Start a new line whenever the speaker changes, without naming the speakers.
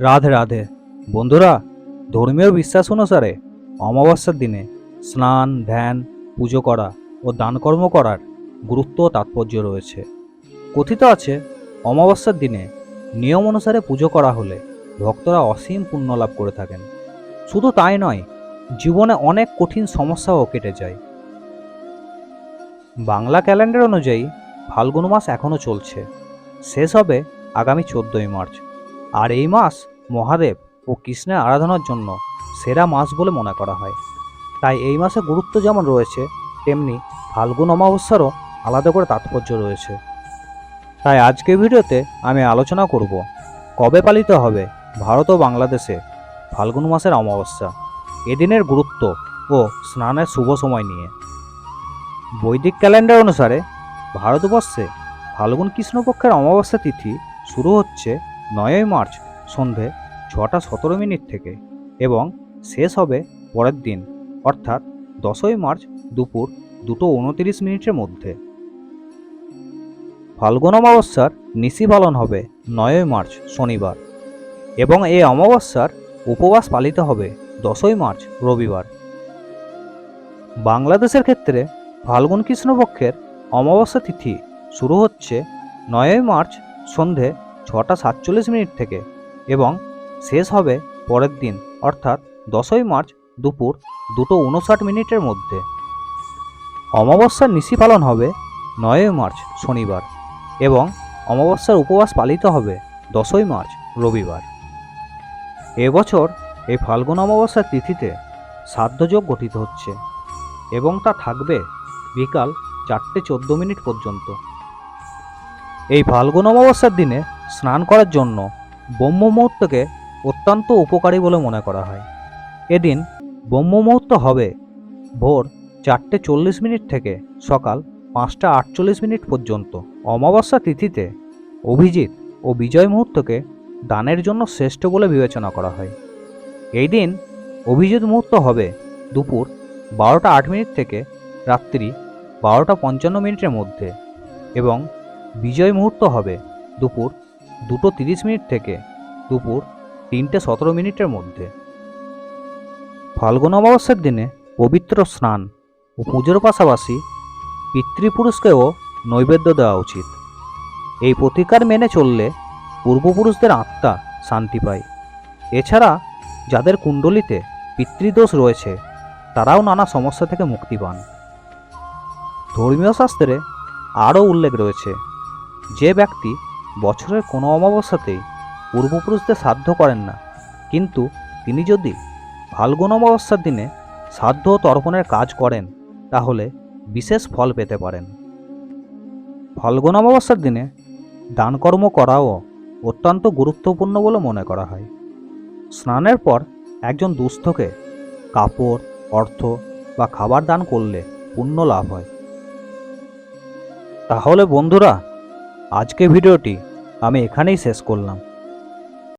রাধে রাধে। বন্ধুরা, ধর্মীয় বিশ্বাস অনুসারে অমাবস্যার দিনে স্নান, ধ্যান, পুজো করা ও দানকর্ম করার গুরুত্ব ও তাৎপর্য রয়েছে। কথিত আছে, অমাবস্যার দিনে নিয়ম অনুসারে পুজো করা হলে ভক্তরা অসীম পুণ্য লাভ করে থাকেন। শুধু তাই নয়, জীবনে অনেক কঠিন সমস্যাও কেটে যায়। বাংলা ক্যালেন্ডার অনুযায়ী ফাল্গুন মাস এখনও চলছে। শেষ হবে আগামী চোদ্দোই মার্চ। আর এই মাস মহাদেব ও কৃষ্ণের আরাধনার জন্য সেরা মাস বলে মনে করা হয়। তাই এই মাসে গুরুত্ব যেমন রয়েছে, তেমনি ফাল্গুন অমাবস্যারও আলাদা করে তাৎপর্য রয়েছে। তাই আজকের ভিডিওতে আমি আলোচনা করব, কবে পালিত হবে ভারত ও বাংলাদেশে ফাল্গুন মাসের অমাবস্যা? এদিনের গুরুত্ব ও স্নানের শুভ সময় নিয়ে। বৈদিক ক্যালেন্ডার অনুসারে ভারতবর্ষে ফাল্গুন কৃষ্ণপক্ষের অমাবস্যা তিথি শুরু হচ্ছে নয়ই মার্চ সন্ধে ছটা সতেরো মিনিট থেকে এবং শেষ হবে পরের দিন, অর্থাৎ দশই মার্চ দুপুর দুটো উনতিরিশ মিনিটের মধ্যে। ফাল্গুন অমাবস্যার নিশি পালন হবে নয়ই মার্চ, শনিবার এবং এই অমাবস্যার উপবাস পালিত হবে দশই মার্চ, রবিবার। বাংলাদেশের ক্ষেত্রে ফাল্গুন কৃষ্ণপক্ষের অমাবস্যা তিথি শুরু হচ্ছে নয়ই মার্চ সন্ধে ছটা সাতচল্লিশ মিনিট থেকে এবং শেষ হবে পরের দিন, অর্থাৎ দশই মার্চ দুপুর দুটো উনষাট মিনিটের মধ্যে। অমাবস্যার নিশি পালন হবে নয়ই মার্চ, শনিবার, এবং অমাবস্যার উপবাস পালিত হবে দশই মার্চ, রবিবার। এবছর এই ফাল্গুন অমাবস্যার তিথিতে শ্রাদ্ধযোগ গঠিত হচ্ছে, এবং তা থাকবে বিকাল চারটে চোদ্দ মিনিট পর্যন্ত। এই ফাল্গুন অমাবস্যার দিনে স্নান করার জন্য ব্রহ্ম মুহূর্তকে অত্যন্ত উপকারী বলে মনে করা হয়। এদিন ব্রহ্ম মুহূর্ত হবে ভোর চারটে চল্লিশ মিনিট থেকে সকাল পাঁচটা আটচল্লিশ মিনিট পর্যন্ত। অমাবস্যা তিথিতে অভিজিৎ ও বিজয় মুহূর্তকে দানের জন্য শ্রেষ্ঠ বলে বিবেচনা করা হয়। এই দিন অভিজিৎ মুহূর্ত হবে দুপুর বারোটা আট মিনিট থেকে রাত্রি বারোটা পঞ্চান্ন মিনিটের মধ্যে এবং বিজয় মুহূর্ত হবে দুপুর দুটো তিরিশ মিনিট থেকে দুপুর তিনটে সতেরো মিনিটের মধ্যে। ফাল্গুন অমাবস্যার দিনে পবিত্র স্নান ও পুজোর পাশাপাশি পিতৃপুরুষকেও নৈবেদ্য দেওয়া উচিত। এই প্রতিকার মেনে চললে পূর্বপুরুষদের আত্মা শান্তি পায়। এছাড়া যাদের কুণ্ডলিতে পিতৃদোষ রয়েছে, তারাও নানা সমস্যা থেকে মুক্তি পান। ধর্মীয় শাস্ত্রে আরও উল্লেখ রয়েছে, যে ব্যক্তি বছরের কোনো অমাবস্যাতেই পূর্বপুরুষদের শ্রাদ্ধ করেন না। কিন্তু তিনি যদি ফাল্গুন অমাবস্যার দিনে শ্রাদ্ধ ও তর্পণের কাজ করেন, তাহলে বিশেষ ফল পেতে পারেন। ফাল্গুন অমাবস্যার দিনে দানকর্ম করাও অত্যন্ত গুরুত্বপূর্ণ বলে মনে করা হয়। স্নানের পর একজন দুস্থকে কাপড়, অর্থ বা খাবার দান করলে পুণ্য লাভ হয়। তাহলে বন্ধুরা আজকে ভিডিওটি আমি এখানেই শেষ করলাম।